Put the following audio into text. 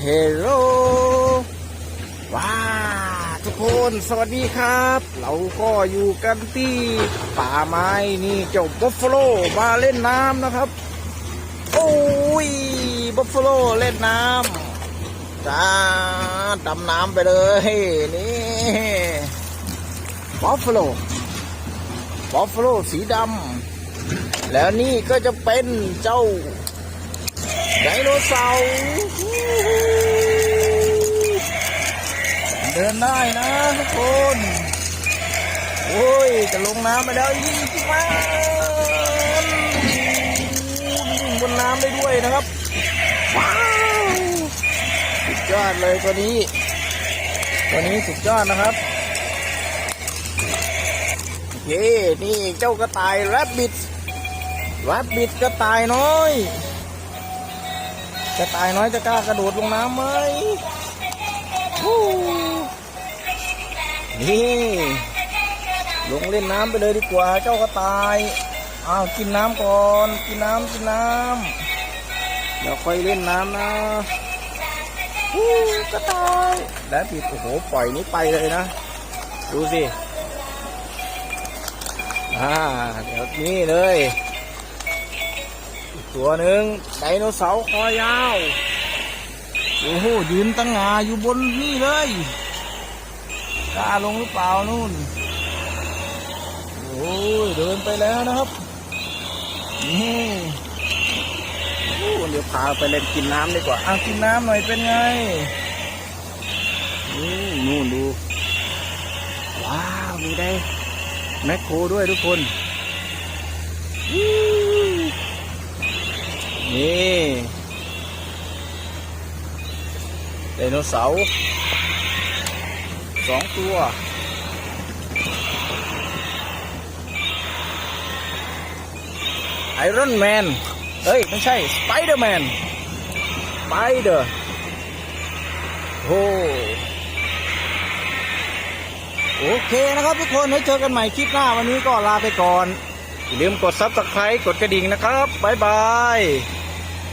เฮลโลว้าทุกคนสวัสดีครับ เราก็อยู่กันที่ป่าไม้นี่เจ้าบัฟฟาโลมาเล่นน้ำนะครับ โอ้ยบัฟฟาโลเล่นน้ำจ้าดำน้ำไปเลยนี่บัฟฟาโลบัฟฟาโลสีดำแล้วนี่ก็จะเป็นเจ้าไดโนเสาร์ เดินได้นะทุกคน โอ้ย จะลงน้ำไปแล้วยิ่งมาวิ่งบนน้ำได้ด้วยนะครับว้าวสุดยอดเลยตัวนี้ ตัวนี้สุดยอดนะครับโอเคนี่เจ้ากระต่ายแรบบิทแรบบิทกระต่ายน้อย จะตายน้อยจะกล้ากระโดดลงน้ำไหมนี่ลงเล่นน้ำไปเลยดีกว่าเจ้ากระต่ายอ้าวกินน้ำก่อนกินน้ำกินน้ำเดี๋ยวค่อยเล่นน้ำนะหูกระต่ายแล้วปิดโอ้โหปล่อยนี้ไปเลยนะ ดูสิอ่าเดี๋ยวนี้เลย ตัวหนึ่งไดโนเสาร์คอยาว โอ้โห ยืนตั้งงาอยู่บนนี่เลยกล้าลงหรือเปล่านู่น โอ้ยเดินไปแล้วนะครับนี่โอ้เดี๋ยวพาไปเล่นกินน้ำดีกว่าอ้าวกินน้ำหน่อยเป็นไงนี่นู่นดู ว้าว มีได้แมคโครด้วยทุกคนอื้อ นี่ ไดโนเสาร์สองตัว ไอรอนแมน เอ้ย ไม่ใช่ สไปเดอร์แมน สไปเดอร์โอ้โอเคนะครับทุกคนไว้เจอกันใหม่คลิปหน้าวันนี้ก็ลาไปก่อน อย่าลืมกดซับสไครต์กดกระดิ่งนะครับ บ๊ายบาย